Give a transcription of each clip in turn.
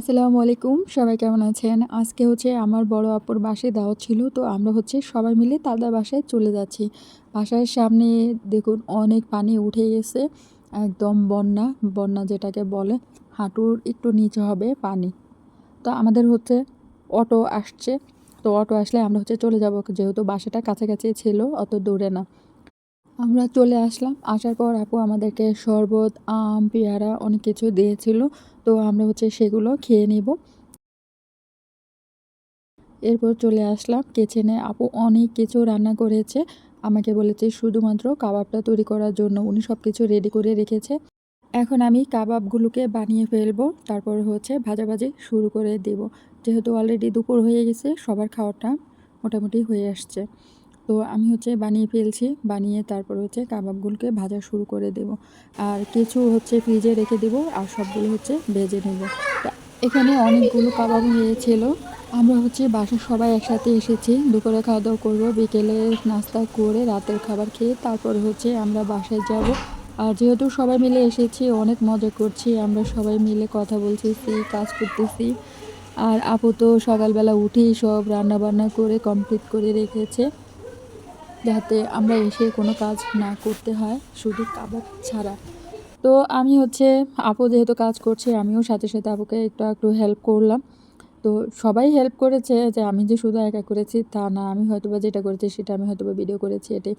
আসসালামু আলাইকুম, সবাই কেমন আছেন? আজকে হচ্ছে আমার বড় আপুর বাসায় দাওয়াত ছিল, তো আমরা হচ্ছে সবাই মিলে তাদের বাসায় চলে যাচ্ছি। বাসার সামনে দেখুন অনেক পানি উঠে গেছে, একদম বন্যা বন্যা যেটাকে বলে, হাঁটুর একটু নিচে হবে পানি। তো আমাদের হচ্ছে অটো আসছে, তো অটো আসলে আমরা হচ্ছে চলে যাব, যেহেতু বাসাটা কাছাকাছি ছিল, অত দূরে না। আমরা চলে আসলাম। আসার পর আপু আমাদেরকে শরবত, আম, পেয়ারা অনেক কিছু দিয়েছিল। তো আমরা হচ্ছে সেগুলো খেয়ে নিব। এরপর চলে আসলাম কিচেনে আপু অনেক কিছু রান্না করেছে। আমাকে বলেছে শুধুমাত্র কাবাবটা তৈরি করার জন্য। উনি সব কিছু রেডি করে রেখেছে। এখন আমি কাবাবগুলোকে বানিয়ে ফেলব। তারপর হচ্ছে ভাজাভাজি শুরু করে দেব। যেহেতু অলরেডি দুপুর হয়ে গেছে, সবার খাওয়াটা মোটামুটি হয়ে আসছে। তো আমি হচ্ছে বানিয়ে ফেলছি, বানিয়ে তারপর হচ্ছে কাবাবগুলোকে ভাজা শুরু করে দেব। আর কিছু হচ্ছে ফ্রিজে রেখে দেব আর সবগুলো হচ্ছে ভেজে নেব। এখানে অনেকগুলো কাবাব হয়েছিল। আমরা হচ্ছে বাসার সবাই একসাথে এসেছি। দুপুরে খাওয়া দাওয়া করব, বিকেলে নাস্তা করে রাতের খাবার খেয়ে তারপরে হচ্ছে আমরা বাসায় যাব। আর যেহেতু সবাই মিলে এসেছি, অনেক মজা করছি। আমরা সবাই মিলে কথা বলতেছি, কাজ করতেছি। আর আপু তো সকালবেলা উঠেই সব রান্না বান্না করে কমপ্লিট করে রেখেছে। যাতে আমরা এসে কোনো কাজ না করতে হয়, শুধু কাবাব ছাড়া। তো আমি হচ্ছে আপু যেহেতু কাজ করছে, আমিও সাথে সাথে আপুকে একটু একটু হেল্প করলাম। তো সবাই হেল্প করেছে যে আমি যে শুধু একা করেছি তা না, আমি হয়তো বা যেটা করেছি সেটা আমি হয়তো বা ভিডিও করেছি এটাই।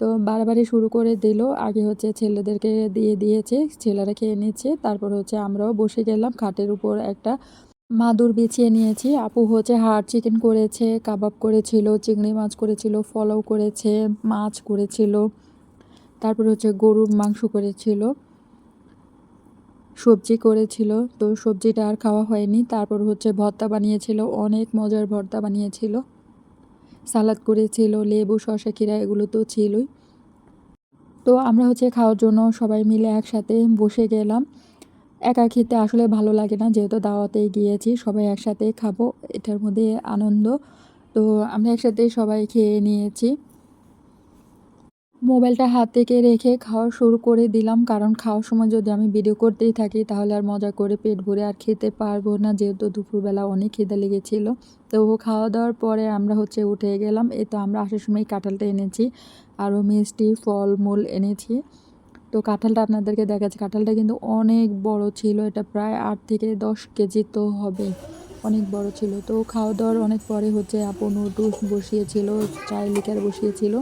তো বারবারই শুরু করে দিল, আগে হচ্ছে ছেলেদেরকে দিয়ে দিয়েছে, ছেলেরা খেয়ে নিচ্ছে, তারপর হচ্ছে আমরাও বসে গেলাম, খাটের উপর একটা মাদুর বিছিয়ে নিয়েছি। আপু হচ্ছে হাড় চিকেন করেছে কাবাব করেছিল, চিংড়ি মাছ করেছিল, ফলাও করেছে, মাছ করেছিল, তারপর হচ্ছে গরুর মাংস করেছিল, সবজি করেছিল। তো সবজিটা আর খাওয়া হয়নি। তারপর হচ্ছে ভর্তা বানিয়েছিল, অনেক মজার ভর্তা বানিয়েছিল। সালাদ করেছিল, লেবু, শসা কিরা এগুলো তো ছিলই। তো আমরা হচ্ছে খাওয়ার জন্য সবাই মিলে একসাথে বসে গেলাম। একা খেতে আসলে ভালো লাগে না। যেহেতু দাওয়াতে গিয়েছি, সবাই একসাথে খাব, এটার মধ্যে আনন্দ। তো আমরা একসাথে সবাই খেয়ে নিয়েছি। মোবাইলটা হাত থেকে রেখে খাওয়া শুরু করে দিলাম। কারণ খাওয়ার সময় যদি আমি ভিডিও করতেই থাকি, তাহলে আর মজা করে পেট ভরে আর খেতে পারব না। যেহেতু দুপুরবেলা অনেক খিদে লেগেছিল। তো খাওয়া দাওয়ার পরে আমরা হচ্ছে উঠে গেলাম। এই তো আমরা আসার সময় কাঁঠালটা এনেছি। আরও মিষ্টি, ফলমূল এনেছি। তো কাঁঠালটা আপনাদেরকে দেখাচ্ছে। কাঁঠালটা কিন্তু অনেক বড় ছিল, এটা প্রায় আট থেকে দশ কেজি তো হবে। অনেক বড় ছিল। তো খাওয়া দাওয়ার অনেক পরে হচ্ছে আপু নুডলস বসিয়েছিল চাই লিকার বসিয়েছিল।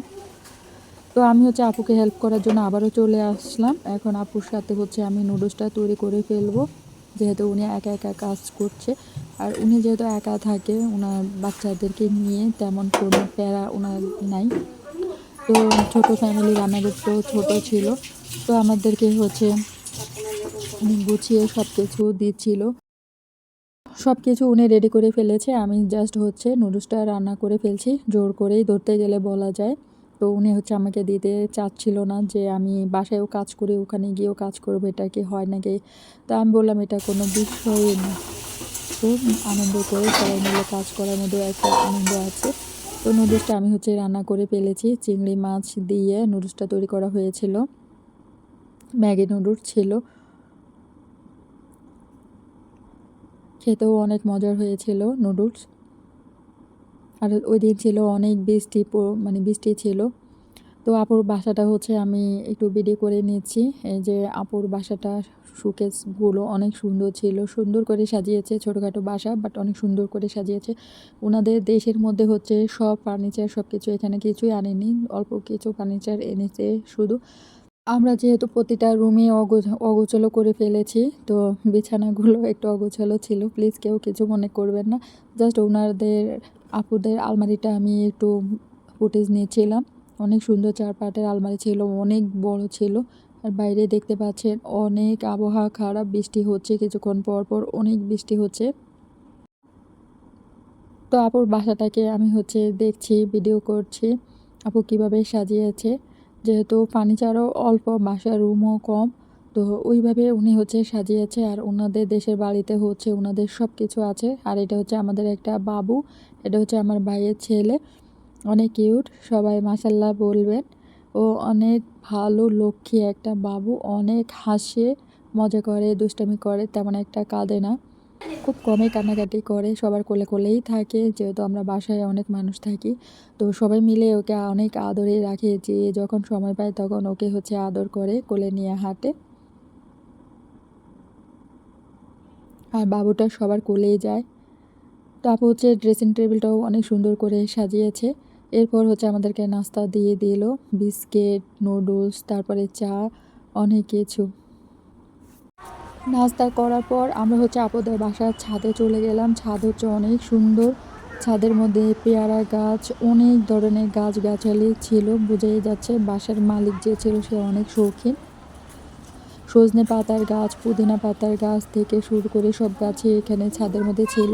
তো আমি হচ্ছে আপুকে হেল্প করার জন্য আবারও চলে আসলাম। এখন আপুর সাথে হচ্ছে আমি নুডলসটা তৈরি করে ফেলব, যেহেতু উনি একা একা কাজ করছে। আর উনি যেহেতু একা থাকে ওনার বাচ্চাদেরকে নিয়ে তেমন কোনো প্যারা ওনার নাই। তো ছোট ফ্যামিলি রান্নাঘর তো ছোটো ছিল। তো আমাদেরকে হচ্ছে গুছিয়ে সব কিছু দিচ্ছিল। সব কিছু উনি রেডি করে ফেলেছে। আমি জাস্ট হচ্ছে নুডলসটা রান্না করে ফেলছি। জোর করেই ধরতে গেলে বলা যায়। তো উনি হচ্ছে আমাকে দিতে চাচ্ছিল না যে আমি বাসায়ও কাজ করি, ওখানে গিয়েও কাজ করব, এটা কি হয় নাকি? তো আমি বললাম, এটা কোনো বিষয়ই না। খুব আনন্দ করে সবাই মিলে কাজ করার মধ্যে একটা আনন্দ আছে। তো নুডলসটা আমি হচ্ছে রান্না করে ফেলেছি। চিংড়ি মাছ দিয়ে নুডলসটা তৈরি করা হয়েছিল। ম্যাগি নুডলস ছিল। খেতেও অনেক মজার হয়েছিল নুডলস। আর ওই দিন ছিল অনেক বৃষ্টি মানে বৃষ্টি ছিল। তো আপুর বাসাটা হচ্ছে আমি একটু ভিডিও করে নিচ্ছি। এই যে আপুর বাসাটা সুকেসগুলো অনেক সুন্দর ছিল। সুন্দর করে সাজিয়েছে ছোটোখাটো বাসা, বাট অনেক সুন্দর করে সাজিয়েছে। ওনাদের দেশের মধ্যে হচ্ছে সব ফার্নিচার সব কিছু এখানে কিছুই আনেনি। অল্প কিছু ফার্নিচার এনেছে শুধু। আমরা যেহেতু প্রতিটা রুমে অগোছলো করে ফেলেছি, তো বিছানাগুলো একটু অগোছলো ছিল। প্লিজ কেউ কিছু মনে করবেন না। জাস্ট ওনাদের আপুদের আলমারিটা আমি একটু ফুটেজ নিয়েছিলাম। অনেক সুন্দর চার পাটের আলমারি ছিল, অনেক বড় ছিল। আর বাইরে দেখতে পাচ্ছেন, অনেক আবহাওয়া খারাপ, বৃষ্টি হচ্ছে। কিছুক্ষণ পর পর অনেক বৃষ্টি হচ্ছে। তো আপুর বাসাটাকে আমি হচ্ছে দেখছি ভিডিও করছি। আপু কীভাবে সাজিয়েছে? যেহেতু ফার্নিচারও অল্প, বাসার রুমও কম, তো ওইভাবে উনি হচ্ছে সাজিয়েছে আর ওনাদের দেশের বাড়িতে হচ্ছে ওনাদের সব কিছু আছে। আর এটা হচ্ছে আমাদের একটা বাবু, এটা হচ্ছে আমার ভাইয়ের ছেলে। অনেক কিউট, সবাই মাসাল্লাহ বলবেন। ও অনেক ভালো, লক্ষ্মী একটা বাবু, অনেক হাসে, মজা করে, দুষ্টামি করে, তেমন একটা কাঁদে না। খুব কমই কান্নাকাটি করে, সবার কোলে কোলেই থাকে, যেহেতু আমরা বাসায় অনেক মানুষ থাকি। তো সবাই মিলে ওকে অনেক আদরে রাখে, যে যখন সময় পায় তখন ওকে হচ্ছে আদর করে কোলে নিয়ে হাঁটে। আর বাবুটা সবার কোলেই যায়। তারপর হচ্ছে ড্রেসিং টেবিলটাও অনেক সুন্দর করে সাজিয়েছে। এরপর হচ্ছে আমাদেরকে নাস্তা দিয়ে দিল, বিস্কিট নুডলস তারপরে চা, অনেক কিছু। নাস্তা করার পর আমরা হচ্ছে আপুদের বাসার ছাদে চলে গেলাম। ছাদ হচ্ছে অনেক সুন্দর। ছাদের মধ্যে পেয়ারা গাছ, অনেক ধরনের গাছ গাছালি ছিল, বোঝাই যাচ্ছে বাসার মালিক যে ছিল সে অনেক শৌখিন। সজনে পাতার গাছ, পুদিনা পাতার গাছ থেকে শুরু করে সব গাছই এখানে ছাদের মধ্যে ছিল।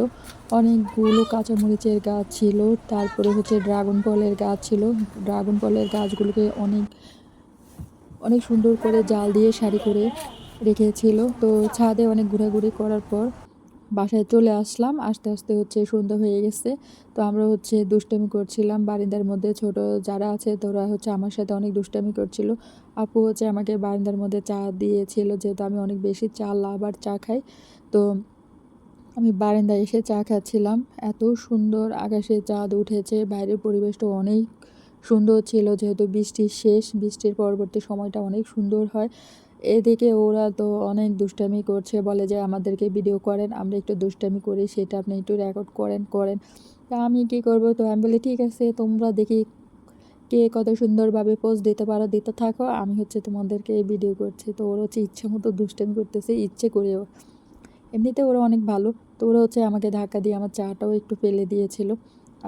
অনেকগুলো কাঁচামরিচের গাছ ছিল, তারপরে হচ্ছে ড্রাগন ফলের গাছ ছিল। ড্রাগন ফলের গাছগুলোকে অনেক অনেক সুন্দর করে জাল দিয়ে সারি করে রেখেছিল। তো ছাদে অনেক ঘোরাঘুরি করার পর বাসায় চলে আসলাম। আস্তে আস্তে হচ্ছে সন্ধ্যা হয়ে গেছে। তো আমরা হচ্ছে দুষ্টামি করছিলাম। বারিন্দার মধ্যে ছোট যারা আছে, তোরা হচ্ছে আমার সাথে অনেক দুষ্টামি করছিল। আপু হচ্ছে আমাকে বারিন্দার মধ্যে চা দিয়েছিল, যেহেতু আমি অনেক বেশি চা লাভ চা খাই। তো আমি বারান্দায় এসে চা খাচ্ছিলাম। এত সুন্দর আকাশে চাঁদ উঠেছে। বাইরের পরিবেশটা অনেক সুন্দর ছিল, যেহেতু বৃষ্টির শেষ। বৃষ্টির পরবর্তী সময়টা অনেক সুন্দর হয়। এদিকে ওরা তো অনেক দুষ্টামি করছে, বলে যে আমাদেরকে ভিডিও করেন, আমরা একটু দুষ্টামি করি, সেটা আপনি একটু রেকর্ড করেন করেন। তা আমি কী করব? তো আমি বলি, ঠিক আছে, তোমরা দেখি কে কত সুন্দরভাবে পোজ দিতে পারো, দিতে থাকো, আমি হচ্ছে তোমাদেরকে ভিডিও করছি। তো ওরা হচ্ছে ইচ্ছে মতো দুষ্টামি করতেছে, ইচ্ছে করেও। এমনিতে ওরা অনেক ভালো, তো ওরা হচ্ছে আমাকে ধাক্কা দিয়ে আমার চাটাও একটু ফেলে দিয়েছিল।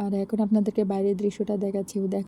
আর এখন আপনাদেরকে বাইরের দৃশ্যটা দেখাচ্ছি দেখ